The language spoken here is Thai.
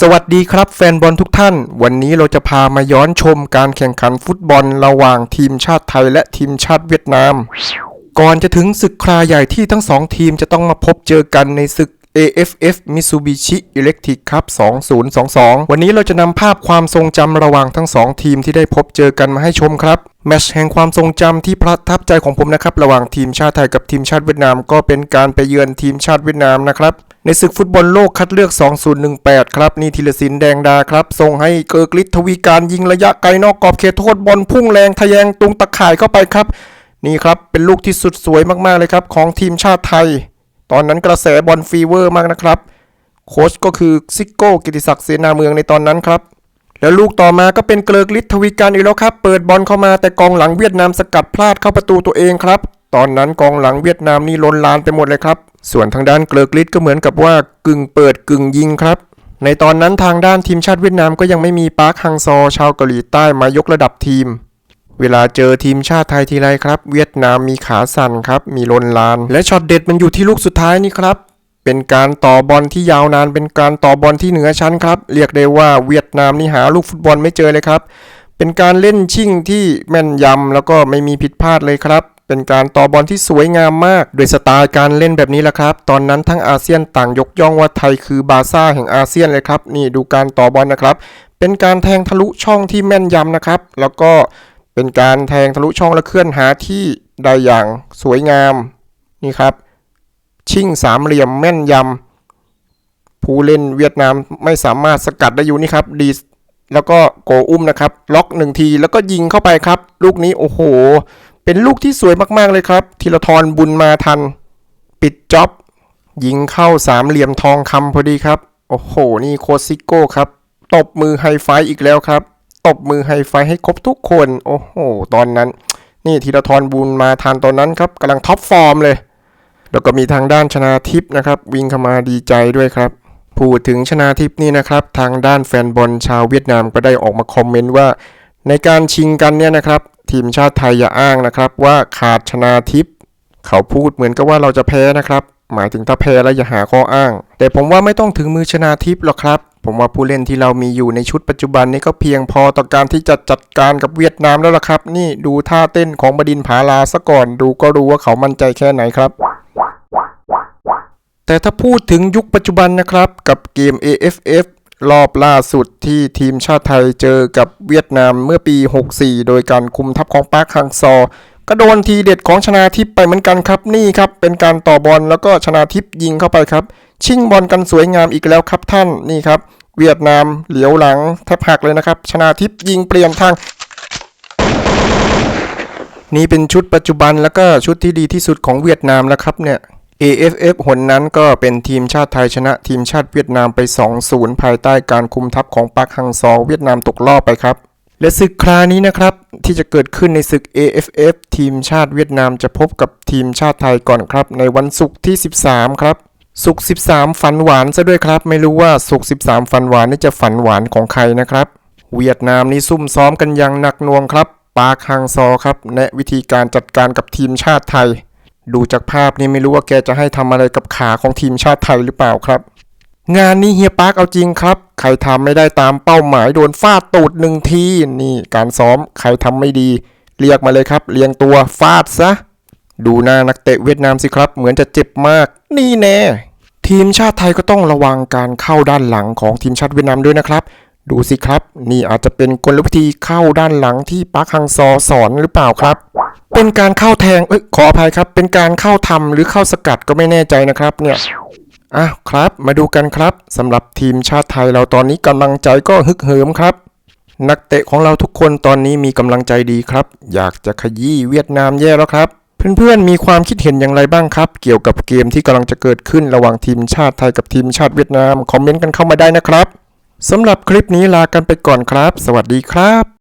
สวัสดีครับแฟนบอลทุกท่าน วันนี้เราจะพามาย้อนชมการแข่งขันฟุตบอลระหว่างทีมชาติไทยและทีมชาติเวียดนาม ก่อนจะถึงศึกคราใหญ่ที่ทั้งสองทีมจะต้องมาพบเจอกันในศึก AFF Mitsubishi Electric Cup 2022 วันนี้เราจะนำภาพความทรงจำระหว่างทั้งสองทีมที่ได้พบเจอกันมาให้ชมครับแมชแห่งความทรงจำที่ประทับใจของผมนะครับ ระหว่างทีมชาติไทยกับทีมชาติเวียดนาม ก็เป็นการไปเยือนทีมชาติเวียดนามนะครับ ในศึกฟุตบอลโลกคัดเลือก 2018 ครับ นี่ธีรศิลป์แดงดาครับ ส่งให้เกิร์กฤทธิ์ทวีการยิงระยะไกลนอกกรอบเขตโทษบอลพุ่งแรงทะแยงตุงตะข่ายเข้าไปครับ นี่ครับเป็นลูกที่สุดสวยมากๆเลยครับของทีมชาติไทย ตอนนั้นกระแสบอลฟีเวอร์มากนะครับโค้ชก็คือซิโก้กิติศักดิ์เสนาเมืองในตอนนั้นครับ แล้วลูกต่อมาก็เป็นเกลิกฤทธิ์ทวีการอีกแล้วครับ เปิดบอลเข้ามาแต่กองหลังเวียดนามสกัดพลาดเข้าประตูตัวเองครับ ตอนนั้นกองหลังเวียดนามนี่ลนลานไปหมดเลยครับ ส่วนทางด้านเกลิกฤทธิ์ก็เหมือนกับว่ากึ่งเปิดกึ่งยิงครับ ในตอนนั้นทางด้านทีมชาติเวียดนามก็ยังไม่มีปาร์คฮังซอชาวเกาหลีใต้มายกระดับทีม เวลาเจอทีมชาติไทยทีไรครับ เวียดนามมีขาสั่นครับ มีลนลาน และช็อตเด็ดมันอยู่ที่ลูกสุดท้ายนี่ครับเป็นการต่อบอลที่ยาวนาน เป็นการต่อบอลที่เหนือชั้นครับ เรียกได้ว่าเวียดนามนี่หาลูกฟุตบอลไม่เจอเลยครับ เป็นการเล่นชิ่งที่แม่นยำแล้วก็ไม่มีผิดพลาดเลยครับ เป็นการต่อบอลที่สวยงามมาก โดยสไตล์การเล่นแบบนี้แหละครับ ตอนนั้นทั้งอาเซียนต่างยกย่องว่าไทยคือบาซ่าแห่งอาเซียนเลยครับ นี่ดูการต่อบอลนะครับ เป็นการแทงทะลุช่องที่แม่นยำนะครับ แล้วก็ เป็นการแทงทะลุช่องและเคลื่อนหาที่ได้อย่างสวยงามนี่ครับ ชิ่งสามเหลี่ยมแม่นยำผู้เล่นเวียดนามไม่สามารถสกัดได้อยู่นี่ครับดีแล้วก็โกอุ้มนะครับ ล็อกหนึ่งทีแล้วก็ยิงเข้าไปครับ ลูกนี้โอ้โห เป็นลูกที่สวยมากๆเลยครับธีรทรบุญมาทัน ปิดจ็อบยิงเข้าสามเหลี่ยมทองคำพอดีครับ โอ้โห นี่โคซิโก้ครับ ตบมือไฮไฟอีกแล้วครับ บมือไฮไฟให้ครบทุกคน โอ้โห ตอนนั้น นี่ธีรทรบุญมาทันตอนนั้นครับกำลังท็อปฟอร์มเลย แล้วก็มีทางด้านชนาทิพย์นะครับ วิ่งเข้ามาดีใจด้วยครับ พูดถึงชนาทิพย์นี่นะครับ ทางด้านแฟนบอลชาวเวียดนามก็ได้ออกมาคอมเมนต์ว่า ในการชิงกันเนี่ยนะครับ ทีมชาติไทยอย่าอ้างนะครับว่าขาดชนาทิพย์เขาพูดเหมือนกับว่าเราจะแพ้นะครับหมายถึงถ้าแพ้แล้วอย่าหาข้ออ้าง แต่ผมว่าไม่ต้องถึงมือชนาทิพย์หรอกครับ ผมว่าผู้เล่นที่เรามีอยู่ในชุดปัจจุบันนี้ก็เพียงพอต่อการที่จะจัดการกับเวียดนามแล้วล่ะครับ นี่ดูท่าเต้นของบดินผาลาซะก่อน ดูก็รู้ว่าเขามั่นใจแค่ไหนครับ แต่ถ้าพูดถึงยุคปัจจุบันนะครับกับเกม AFF รอบล่าสุดที่ทีมชาติไทยเจอกับเวียดนามเมื่อปี 64 โดยการคุมทัพของปาร์คฮังซอ ก็โดนทีเด็ดของชนาทิพย์ไปเหมือนกันครับนี่ครับเป็นการต่อบอลแล้วก็ชนาทิพย์ยิงเข้าไปครับ ชิงบอลกันสวยงามอีกแล้วครับท่านนี่ครับ เวียดนามเหลียวหลังแทบหักเลยนะครับ ชนาทิพย์ยิงเปลี่ยนทางนี่เป็นชุดปัจจุบันแล้วก็ชุดที่ดีที่สุดของเวียดนามแล้วครับเนี่ย AFF หนนั้นก็เป็นทีมชาติไทยชนะทีมชาติเวียดนามไป 2-0 ภายใต้การคุมทัพของปาร์คฮังซอเวียดนามตกรอบไปครับ และศึกครานี้นะครับ ที่จะเกิดขึ้นในศึก AFF ทีมชาติเวียดนามจะพบกับทีมชาติไทยก่อนครับ ในวันศุกร์ที่ 13 ครับศุกร์13 ฝันหวานซะด้วยครับ ไม่รู้ว่าศุกร์13 ฝันหวานนี่จะฝันหวานของใครนะครับ เวียดนามนี่ซุ่มซ้อมกันอย่างหนักหน่วงครับปาคังซอครับแนะวิธีการจัดการกับทีมชาติไทย ดูจากภาพนี่ไม่รู้ว่าแกจะให้ทำอะไรกับขาของทีมชาติไทยหรือเปล่าครับ งานนี้เฮียปาร์คเอาจริงครับ ใครทำไม่ได้ตามเป้าหมายโดนฟาดตูดหนึ่งที นี่การซ้อมใครทำไม่ดี เรียกมาเลยครับ เรียงตัวฟาดซะ ดูหน้านักเตะเวียดนามสิครับ เหมือนจะเจ็บมาก นี่แน่ ทีมชาติไทยก็ต้องระวังการเข้าด้านหลังของทีมชาติเวียดนามด้วยนะครับ ดูสิครับ นี่อาจจะเป็นกลวิธีเข้าด้านหลังที่ปาร์คฮังซอสอนหรือเปล่าครับ เป็นการเข้าแทงเอ้ยขออภัยครับ เป็นการเข้าทำหรือเข้าสกัดก็ไม่แน่ใจนะครับเนี่ย อะครับมาดูกันครับสำหรับทีมชาติไทยเราตอนนี้กำลังใจก็ฮึกเหิมครับ นักเตะของเราทุกคนตอนนี้มีกำลังใจดีครับ อยากจะขยี้เวียดนามแย่แล้วครับ เพื่อนๆมีความคิดเห็นอย่างไรบ้างครับ เกี่ยวกับเกมที่กำลังจะเกิดขึ้นระหว่างทีมชาติไทยกับทีมชาติเวียดนามคอมเมนต์กันเข้ามาได้นะครับสำหรับคลิปนี้ลากันไปก่อนครับ สวัสดีครับ